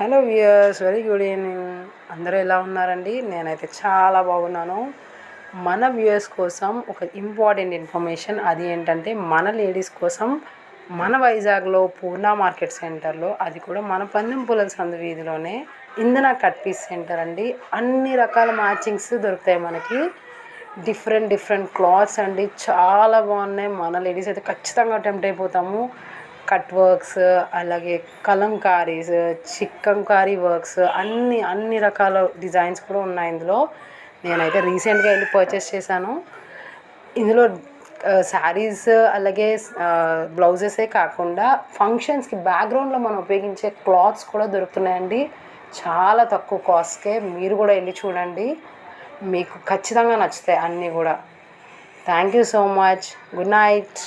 Hello viewers very good evening అందరూ ఎలా ఉన్నారండి? నేనైతే చాలా బాగున్నాను. మన వ్యూయర్స్ కోసం ఒక ఇంపార్టెంట్ ఇన్ఫర్మేషన్ అది ఏంటంటే మన లేడీస్ కోసం మన వైజాగ్లో పూర్ణ మార్కెట్ సెంటర్లో అది కూడా మన పందెం సంద సందు వీధిలోనే ఇంధన కట్ పీస్ సెంటర్ అండి. అన్ని రకాల మ్యాచింగ్స్ దొరుకుతాయి మనకి. డిఫరెంట్ డిఫరెంట్ క్లాత్స్ అండి. చాలా బాగున్నాయి. మన లేడీస్ అయితే ఖచ్చితంగా అటెంప్ట్ అయిపోతాము. కట్ వర్క్స్ అలాగే కలంకారీస్ చిక్కంకారీ వర్క్స్ అన్ని అన్ని రకాల డిజైన్స్ కూడా ఉన్నాయి ఇందులో. నేనైతే రీసెంట్గా వెళ్ళి పర్చేస్ చేశాను. ఇందులో శారీస్ అలాగే బ్లౌజెసే కాకుండా ఫంక్షన్స్కి బ్యాక్గ్రౌండ్లో మనం ఉపయోగించే క్లాత్స్ కూడా దొరుకుతున్నాయండి. చాలా తక్కువ కాస్ట్కే మీరు కూడా వెళ్ళి చూడండి. మీకు ఖచ్చితంగా నచ్చుతాయి అన్నీ కూడా. Thank you so much. Good night.